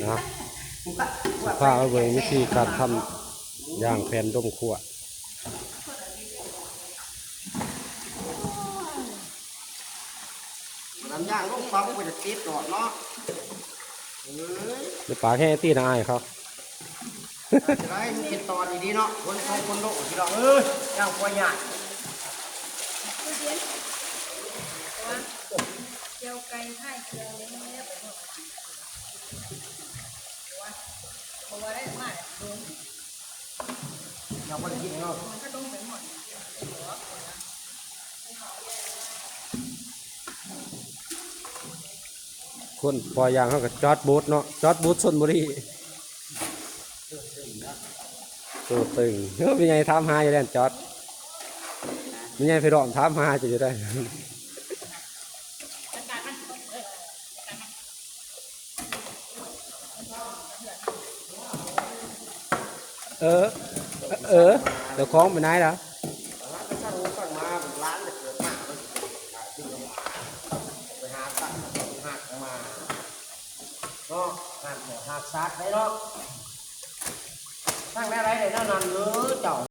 นะข้าเอาเบิ่งวิธีการทำย่างแผ่นดมขั่วน้ำย่างลูกฟังก็จะติดหลอดเนาะเอ้ยในปากแค่ตีนอายเขาจะได้มันติดตอนดีๆเนาะ คนทองคนโลกที่เราเอ้ยย่างควายใหญ่เจียวไก่ให้เจียวเล้งเนี้ยไเราะได้มากโดนเราไม่ได้กินเนามันก็โดนไปหมดคนปล่อยย่างเขาก็จอดบูธเนาะจอดบูธชนบุรีตัวตึงเฮ้ยเป็นไงถามหาอยู่แล้วจอดเป็นไงไปรอมถามหาจะอยู่ได้ เออ เออ เดี๋ยวคล้องไปไหนล่ะร้านก็ช่างรู้ช่างมาร้านจะเกิดมากเลยไปหาตัดหักมาเนาะหักหักซัดได้เนาะทั้งแม่ไรเดี๋ยนั่นนั่นเออเจ้า